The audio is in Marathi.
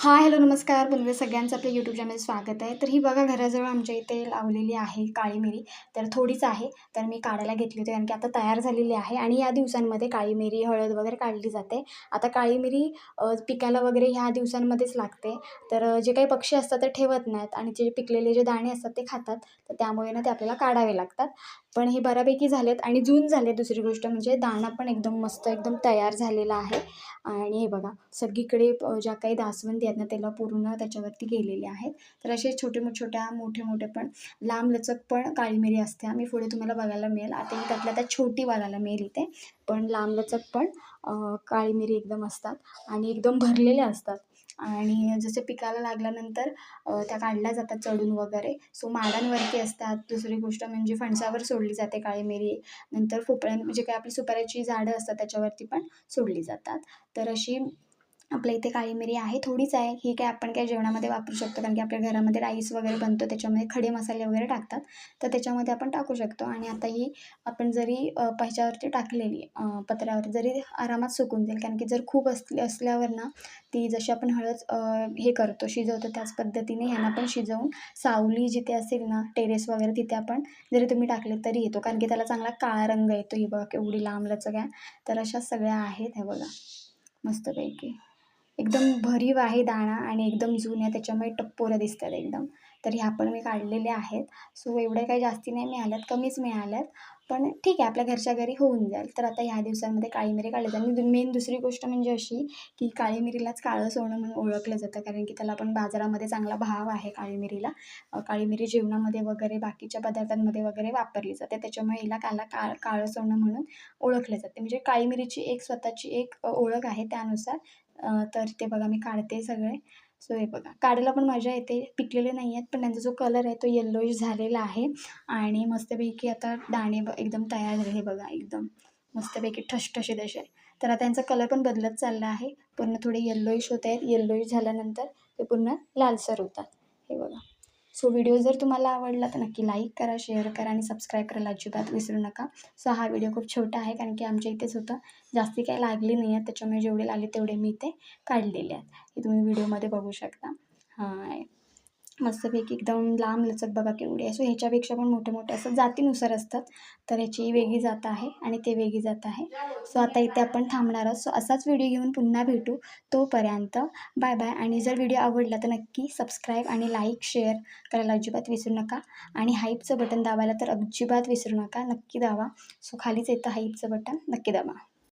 हा हॅलो नमस्कार. बोलवे सगळ्यांचं आपल्या यूट्यूब चॅनल स्वागत आहे. तर ही बघा घराजवळ आमच्या इथे लावलेली आहे काळी मिरी. तर थोडीच आहे. तर मी काढायला घेतली होती कारण की आता तयार झालेली आहे आणि या दिवसांमध्ये काळी मिरी हळद वगैरे काढली जाते. आता काळी मिरी पिकायला वगैरे ह्या दिवसांमध्येच लागते. तर जे काही पक्षी असतात ते ठेवत नाहीत आणि जे पिकलेले जे दाणे असतात ते खातात. तर त्यामुळे ना ते आपल्याला काढावे लागतात. पण हे बऱ्यापैकी झालेत आणि जून झाले दुसरी गोष्ट म्हणजे दाणा पण एकदम मस्त एकदम तयार झालेला आहे. आणि हे बघा सगळीकडे ज्या काही दासवंदी आहेत ना त्याला पूर्ण त्याच्यावरती गेलेले आहेत. तर असे छोटे छोट्या मोठे मोठे पण लांब लचक पण काळी मिरी असते. आम्ही पुढे तुम्हाला बघायला मिळेल. आता ही त्यातल्या त्यात छोटी बघायला मिळेल इथे. पण लांब लचक पण काळी मिरी एकदम असतात आणि एकदम भरलेल्या असतात. आणि जसे पिकाला लागल्यानंतर त्या काढल्या जातात चढून वगैरे. सो माडांवरती असतात. दुसरी गोष्ट म्हणजे फणसावर सोडली जाते काळी मिरी नंतर भोपळ्यां म्हणजे काय आपली सुपाऱ्याची झाडं असतात त्याच्यावरती पण सोडली जातात. तर अशी आपल्या इथे काळी मिरी आहे थोडीच आहे. ही काय आपण काय जेवणामध्ये वापरू शकतो. कारण की आपल्या घरामध्ये राईस वगैरे बनतो त्याच्यामध्ये खडे मसाले वगैरे टाकतात. तर त्याच्यामध्ये आपण टाकू शकतो. आणि आता ही आपण जरी अ, ह्याच्यावरती टाकलेली पत्रावर जरी आरामात सुकून जाईल. कारण की जर खूप असली असल्यावर ना ती जशी आपण हळद हे करतो शिजवतो त्याच पद्धतीने ह्यांना पण शिजवून सावली जिथे असेल ना टेरेस वगैरे तिथे आपण जरी तुम्ही टाकले तरी येतो. कारण की त्याला चांगला काळा रंग येतो. ही बघा एवढी लांब लचक आहे. तर अशा सगळ्या आहेत हे बघा. मस्तपैकी. एकदम भरीव आहे दाणा आणि एकदम जुन्या त्याच्यामुळे टप्पोरं दिसतात एकदम. तर ह्या पण मी काढलेल्या आहेत. सो एवढ्या काही जास्ती नाही मिळाल्यात कमीच मिळाल्यात. पण ठीक आहे आपल्या घरच्या घरी होऊन जाईल. तर आता ह्या दिवसांमध्ये काळी मिरी काढली जाते. आणि मेन दुसरी गोष्ट म्हणजे अशी की काळी मिरीलाच काळं सोनं म्हणून ओळखलं जातं. कारण की त्याला पण बाजारामध्ये चांगला भाव आहे काळी मिरीला. काळी मिरी जेवणामध्ये वगैरे बाकीच्या पदार्थांमध्ये वगैरे वापरली जाते. त्याच्यामुळे हिला काला काळ काळं सोनं म्हणून ओळखलं जाते. म्हणजे काळी मिरीची एक स्वतःची एक ओळख आहे त्यानुसार. तर ते बघा मी काढते सगळे. सो हे बघा. काढायला पण मजा येते. पिकलेले नाही आहेत पण त्यांचा जो कलर आहे तो येल्लोइश झालेला आहे. आणि मस्तपैकी आता दाणे ब एकदम तयार झाले. हे बघा एकदम मस्तपैकी ठसठशीत असे. तर आता त्यांचा कलर पण बदलत चालला आहे. पूर्ण थोडे येल्लोइश होत आहेत. येल्लोइश झाल्यानंतर ते पूर्ण लालसर होतात. हे बघा. सो व्हिडिओ जर तुम्हाला आवडला तर नक्की लाईक करा शेअर करा आणि सबस्क्राईब करायला अजिबात विसरू नका. सो हा व्हिडिओ खूप छोटा आहे कारण की आमच्या इथेच होतं. जास्ती काही लागली नाही आहेत त्याच्यामुळे जेवढे लागले तेवढे मी इथे काढलेले आहेत. हे तुम्ही व्हिडिओमध्ये बघू शकता. हां मस्तपैकी एकदम लांब लचक बघा केवढी आहे सो ह्याच्यापेक्षा पण मोठे मोठे असं जातीनुसार असतात. तर ह्याची वेगळी जात आहे आणि ते वेगळी जात आहे. सो आता इथे आपण थांबणार आहोत. सो असाच व्हिडिओ घेऊन पुन्हा भेटू. तोपर्यंत बाय बाय आणि जर व्हिडिओ आवडला तर नक्की सबस्क्राईब आणि लाईक शेअर करायला अजिबात विसरू नका. आणि हाईपचं बटन दाबायला तर अजिबात विसरू नका. नक्की दाबा. सो खालीच येतं हाईपचं बटन नक्की दाबा.